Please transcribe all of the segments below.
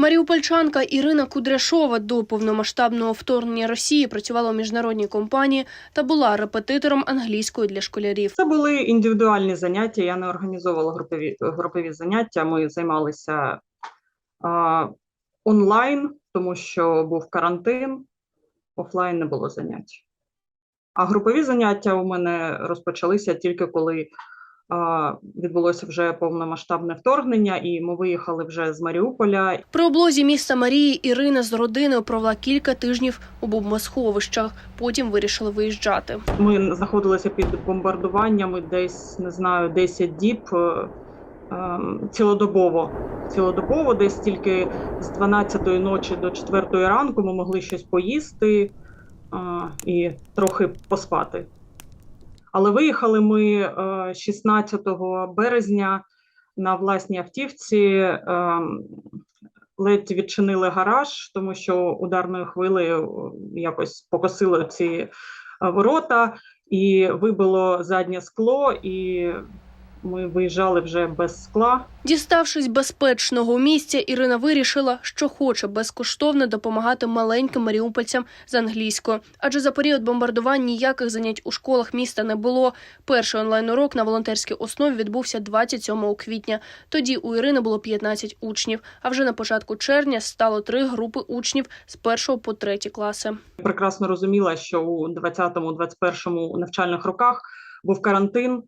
Маріупольчанка Ірина Кудряшова до повномасштабного вторгнення Росії працювала у міжнародній компанії та була репетитором англійської для школярів. Це були індивідуальні заняття. Я не організовувала групові, групові заняття. Ми займалися а, онлайн, тому що був карантин, офлайн не було занять. А групові заняття у мене розпочалися тільки коли відбулося вже повномасштабне вторгнення, і ми виїхали вже з Маріуполя. При облозі міста Марії Ірина з родиною провела кілька тижнів у бомбосховищах. Потім вирішила виїжджати. Ми знаходилися під бомбардуваннями десь не знаю, 10 діб е, ем, цілодобово. Цілодобово, десь тільки з 12-ї ночі до 4-ї ранку ми могли щось поїсти е, і трохи поспати. Але виїхали ми е, 16 березня на власній автівці. ем, Ледь відчинили гараж, тому що ударною хвилею е, якось покосило ці е, ворота і вибило заднє скло, і ми виїжджали вже без скла. Діставшись безпечного місця, Ірина вирішила, що хоче безкоштовно допомагати маленьким маріупольцям з англійською. Адже за період бомбардувань ніяких занять у школах міста не було. Перший онлайн-урок на волонтерській основі відбувся 27 квітня. Тоді у Ірини було 15 учнів. А вже на початку червня стало три групи учнів з першого по третій класи. Прекрасно розуміла, що у 20-21 навчальних роках був карантин.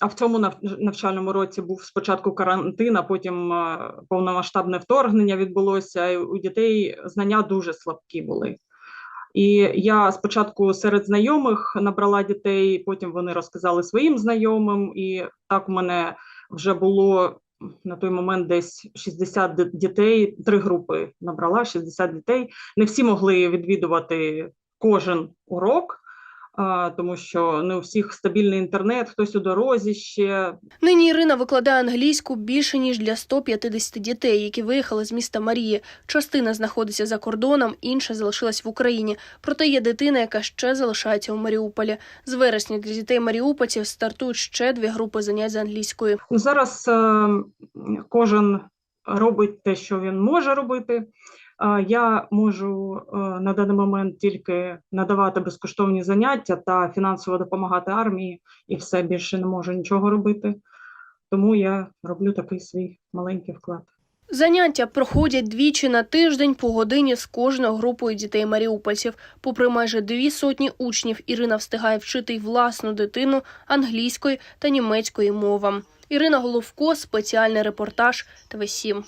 А в цьому нав- навчальному році був спочатку карантин, а потім повномасштабне вторгнення відбулося. І у дітей знання дуже слабкі були. І я спочатку серед знайомих набрала дітей, потім вони розказали своїм знайомим, і так у мене вже було на той момент десь 60 дітей, три групи набрала 60 дітей. Не всі могли відвідувати кожен урок, тому що не у всіх стабільний інтернет, хтось у дорозі ще. Нині Ірина викладає англійську більше ніж для 150 дітей, які виїхали з міста Марії. Частина знаходиться за кордоном, інша залишилась в Україні. Проте є дитина, яка ще залишається у Маріуполі. З вересня для дітей маріупольців стартують ще дві групи занять з англійською. Ну, Зараз е, кожен робить те, що він може робити. Я можу е, на даний момент тільки надавати безкоштовні заняття та фінансово допомагати армії, і все більше не можу нічого робити. Тому я роблю такий свій маленький вклад. Заняття проходять двічі на тиждень по годині з кожною групою дітей маріупольців. Попри майже дві сотні учнів, Ірина встигає вчити й власну дитину англійської та німецької мовам. Ірина Головко, спеціальний репортаж ТВ7.